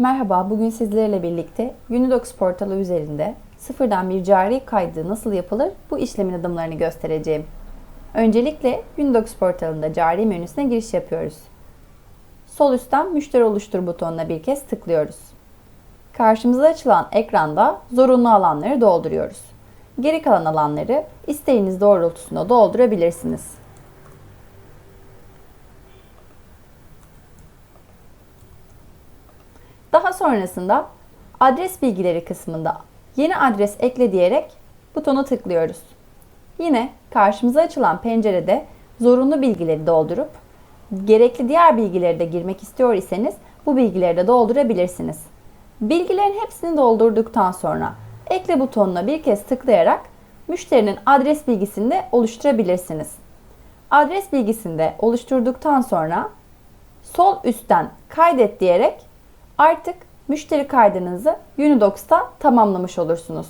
Merhaba, bugün sizlerle birlikte Unidocs portalı üzerinde sıfırdan bir cari kaydı nasıl yapılır bu işlemin adımlarını göstereceğim. Öncelikle Unidocs portalında cari menüsüne giriş yapıyoruz. Sol üstten müşteri oluştur butonuna bir kez tıklıyoruz. Karşımıza açılan ekranda zorunlu alanları dolduruyoruz. Geri kalan alanları isteğiniz doğrultusunda doldurabilirsiniz. Daha sonrasında adres bilgileri kısmında yeni adres ekle diyerek butona tıklıyoruz. Yine karşımıza açılan pencerede zorunlu bilgileri doldurup gerekli diğer bilgileri de girmek istiyor iseniz bu bilgileri de doldurabilirsiniz. Bilgilerin hepsini doldurduktan sonra ekle butonuna bir kez tıklayarak müşterinin adres bilgisini de oluşturabilirsiniz. Adres bilgisini de oluşturduktan sonra sol üstten kaydet diyerek artık müşteri kaydınızı Unidocs'ta tamamlamış olursunuz.